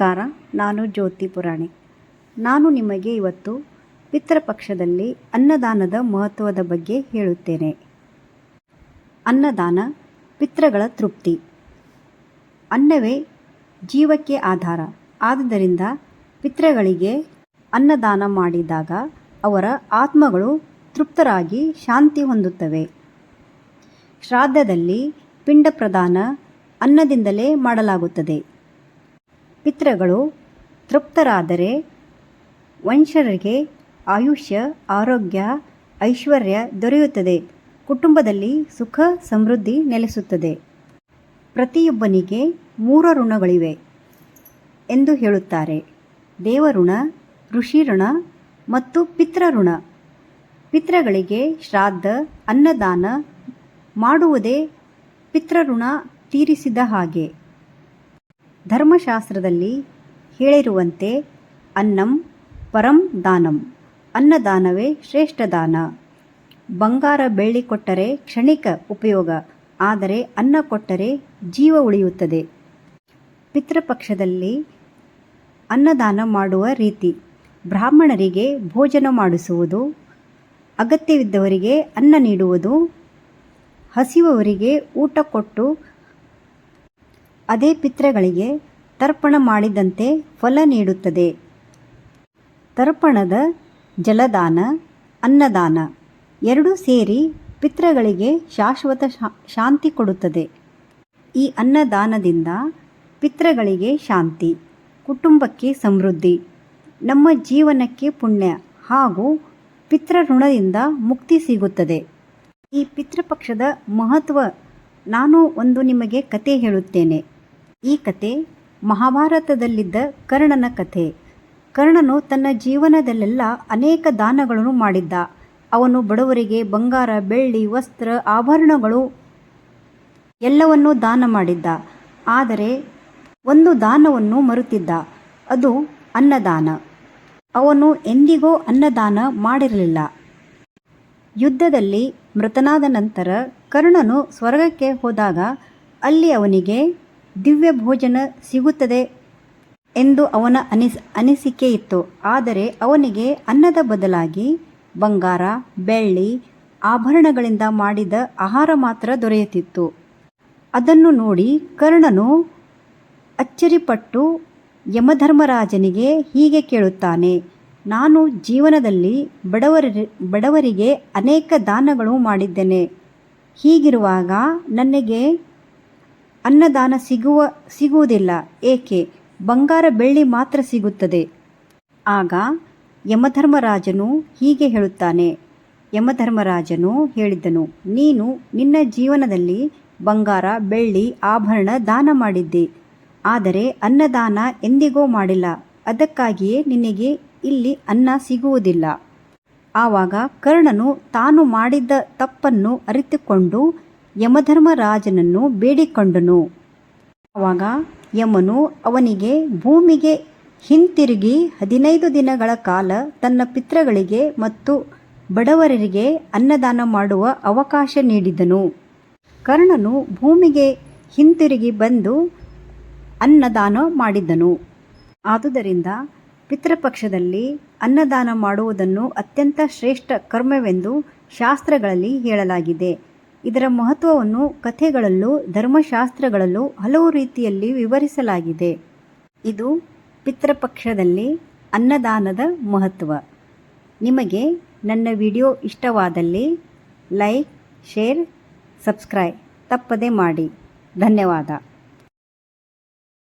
ನಮಸ್ಕಾರ, ನಾನು ಜ್ಯೋತಿ ಪುರಾಣಿ. ನಾನು ನಿಮಗೆ ಇವತ್ತು ಪಿತೃಪಕ್ಷದಲ್ಲಿ ಅನ್ನದಾನದ ಮಹತ್ವದ ಬಗ್ಗೆ ಹೇಳುತ್ತೇನೆ. ಅನ್ನದಾನ ಪಿತೃಗಳ ತೃಪ್ತಿ. ಅನ್ನವೇ ಜೀವಕ್ಕೆ ಆಧಾರ. ಆದುದರಿಂದ ಪಿತೃಗಳಿಗೆ ಅನ್ನದಾನ ಮಾಡಿದಾಗ ಅವರ ಆತ್ಮಗಳು ತೃಪ್ತರಾಗಿ ಶಾಂತಿ ಹೊಂದುತ್ತವೆ. ಶ್ರಾದ್ದದಲ್ಲಿ ಪಿಂಡ ಪ್ರದಾನ ಅನ್ನದಿಂದಲೇ ಮಾಡಲಾಗುತ್ತದೆ. ಪಿತೃಗಳು ತೃಪ್ತರಾದರೆ ವಂಶರಿಗೆ ಆಯುಷ್ಯ, ಆರೋಗ್ಯ, ಐಶ್ವರ್ಯ ದೊರೆಯುತ್ತದೆ. ಕುಟುಂಬದಲ್ಲಿ ಸುಖ, ಸಮೃದ್ಧಿ ನೆಲೆಸುತ್ತದೆ. ಪ್ರತಿಯೊಬ್ಬನಿಗೆ ಮೂರು ಋಣಗಳಿವೆ ಎಂದು ಹೇಳುತ್ತಾರೆ. ದೇವಋಣ ಋಷಿ ಋಣ ಮತ್ತು ಪಿತೃಋಣ. ಪಿತೃಗಳಿಗೆ ಶ್ರಾದ್ದ, ಅನ್ನದಾನ ಮಾಡುವುದೇ ಪಿತೃಋಣ ತೀರಿಸಿದ ಹಾಗೆ. ಧರ್ಮಶಾಸ್ತ್ರದಲ್ಲಿ ಹೇಳಿರುವಂತೆ ಅನ್ನಂ ಪರಂ ದಾನಂ. ಅನ್ನದಾನವೇ ಶ್ರೇಷ್ಠ ದಾನ. ಬಂಗಾರ ಬೆಳ್ಳಿ ಕೊಟ್ಟರೆ ಕ್ಷಣಿಕ ಉಪಯೋಗ. ಆದರೆ ಅನ್ನ ಕೊಟ್ಟರೆ ಜೀವ ಉಳಿಯುತ್ತದೆ. ಪಿತೃಪಕ್ಷದಲ್ಲಿ ಅನ್ನದಾನ ಮಾಡುವ ರೀತಿ. ಬ್ರಾಹ್ಮಣರಿಗೆ ಭೋಜನ ಮಾಡಿಸುವುದು, ಅಗತ್ಯವಿದ್ದವರಿಗೆ ಅನ್ನ ನೀಡುವುದು ಹಸಿವವರಿಗೆ ಊಟ ಕೊಟ್ಟು ಅದೇ ಪಿತೃಗಳಿಗೆ ತರ್ಪಣ ಮಾಡಿದಂತೆ ಫಲ ನೀಡುತ್ತದೆ. ತರ್ಪಣದ ಜಲದಾನ, ಅನ್ನದಾನ ಎರಡೂ ಸೇರಿ ಪಿತೃಗಳಿಗೆ ಶಾಶ್ವತ ಶಾಂತಿ ಕೊಡುತ್ತದೆ. ಈ ಅನ್ನದಾನದಿಂದ ಪಿತೃಗಳಿಗೆ ಶಾಂತಿ, ಕುಟುಂಬಕ್ಕೆ ಸಮೃದ್ಧಿ, ನಮ್ಮ ಜೀವನಕ್ಕೆ ಪುಣ್ಯ ಹಾಗೂ ಪಿತೃಋಣದಿಂದ ಮುಕ್ತಿ ಸಿಗುತ್ತದೆ. ಈ ಪಿತೃಪಕ್ಷದ ಮಹತ್ವ ನಾನು ಒಂದು ನಿಮಗೆ ಕತೆ ಹೇಳುತ್ತೇನೆ. ಈ ಕತೆ ಮಹಾಭಾರತದಲ್ಲಿದ್ದ ಕರ್ಣನ ಕಥೆ. ಕರ್ಣನು ತನ್ನ ಜೀವನದಲ್ಲೆಲ್ಲ ಅನೇಕ ದಾನಗಳನ್ನು ಮಾಡಿದ್ದ. ಅವನು ಬಡವರಿಗೆ ಬಂಗಾರ, ಬೆಳ್ಳಿ, ವಸ್ತ್ರ, ಆಭರಣಗಳು ಎಲ್ಲವನ್ನೂ ದಾನ ಮಾಡಿದ್ದ. ಆದರೆ ಒಂದು ದಾನವನ್ನು ಮರುತಿದ್ದ. ಅದು ಅನ್ನದಾನ. ಅವನು ಎಂದಿಗೂ ಅನ್ನದಾನ ಮಾಡಿರಲಿಲ್ಲ. ಯುದ್ಧದಲ್ಲಿ ಮೃತನಾದ ನಂತರ ಕರ್ಣನು ಸ್ವರ್ಗಕ್ಕೆ ಹೋದಾಗ ಅಲ್ಲಿ ಅವನಿಗೆ ದಿವ್ಯ ಭೋಜನ ಸಿಗುತ್ತದೆ ಎಂದು ಅವನ ಅನಿಸ್ ಅನಿಸಿಕೆ ಇತ್ತು ಆದರೆ ಅವನಿಗೆ ಅನ್ನದ ಬದಲಾಗಿ ಬಂಗಾರ, ಬೆಳ್ಳಿ, ಆಭರಣಗಳಿಂದ ಮಾಡಿದ ಆಹಾರ ಮಾತ್ರ ದೊರೆಯುತ್ತಿತ್ತು. ಅದನ್ನು ನೋಡಿ ಕರ್ಣನು ಅಚ್ಚರಿಪಟ್ಟು ಯಮಧರ್ಮರಾಜನಿಗೆ ಹೀಗೆ ಕೇಳುತ್ತಾನೆ, ನಾನು ಜೀವನದಲ್ಲಿ ಬಡವರ, ಬಡವರಿಗೆ ಅನೇಕ ದಾನಗಳು ಮಾಡಿದ್ದೇನೆ. ಹೀಗಿರುವಾಗ ನನಗೆ ಅನ್ನದಾನ ಸಿಗುವ, ಸಿಗುವುದಿಲ್ಲ. ಏಕೆ? ಬಂಗಾರ ಬೆಳ್ಳಿ ಮಾತ್ರ ಸಿಗುತ್ತದೆ. ಆಗ ಯಮಧರ್ಮರಾಜನು ಹೀಗೆ ಹೇಳುತ್ತಾನೆ. ಯಮಧರ್ಮರಾಜನು ಹೇಳಿದ್ದನು ನೀನು ನಿನ್ನ ಜೀವನದಲ್ಲಿ ಬಂಗಾರ, ಬೆಳ್ಳಿ, ಆಭರಣ ದಾನ ಮಾಡಿದ್ದೆ. ಆದರೆ ಅನ್ನದಾನ ಎಂದಿಗೂ ಮಾಡಿಲ್ಲ. ಅದಕ್ಕಾಗಿಯೇ ನಿನಗೆ ಇಲ್ಲಿ ಅನ್ನ ಸಿಗುವುದಿಲ್ಲ. ಆವಾಗ ಕರ್ಣನು ತಾನು ಮಾಡಿದ್ದ ತಪ್ಪನ್ನು ಅರಿತುಕೊಂಡು ಯಮಧರ್ಮರಾಜನನ್ನು ಬೇಡಿಕೊಂಡನು. ಆವಾಗ ಯಮನು ಅವನಿಗೆ ಭೂಮಿಗೆ ಹಿಂತಿರುಗಿ ಹದಿನೈದು ದಿನಗಳ ಕಾಲ ತನ್ನ ಪಿತೃಗಳಿಗೆ ಮತ್ತು ಬಡವರಿಗೆ ಅನ್ನದಾನ ಮಾಡುವ ಅವಕಾಶ ನೀಡಿದನು. ಕರ್ಣನು ಭೂಮಿಗೆ ಹಿಂತಿರುಗಿ ಬಂದು ಅನ್ನದಾನ ಮಾಡಿದನು. ಆದುದರಿಂದ ಪಿತೃಪಕ್ಷದಲ್ಲಿ ಅನ್ನದಾನ ಮಾಡುವುದನ್ನು ಅತ್ಯಂತ ಶ್ರೇಷ್ಠ ಕರ್ಮವೆಂದು ಶಾಸ್ತ್ರಗಳಲ್ಲಿ ಹೇಳಲಾಗಿದೆ. ಇದರ ಮಹತ್ವವನ್ನು ಕಥೆಗಳಲ್ಲೂ, ಧರ್ಮಶಾಸ್ತ್ರಗಳಲ್ಲೂ ಹಲವು ರೀತಿಯಲ್ಲಿ ವಿವರಿಸಲಾಗಿದೆ. ಇದು ಪಿತೃಪಕ್ಷದಲ್ಲಿ ಅನ್ನದಾನದ ಮಹತ್ವ. ನಿಮಗೆ ನನ್ನ ವಿಡಿಯೋ ಇಷ್ಟವಾದಲ್ಲಿ ಲೈಕ್, ಶೇರ್, ಸಬ್ಸ್ಕ್ರೈಬ್ ತಪ್ಪದೆ ಮಾಡಿ. ಧನ್ಯವಾದ.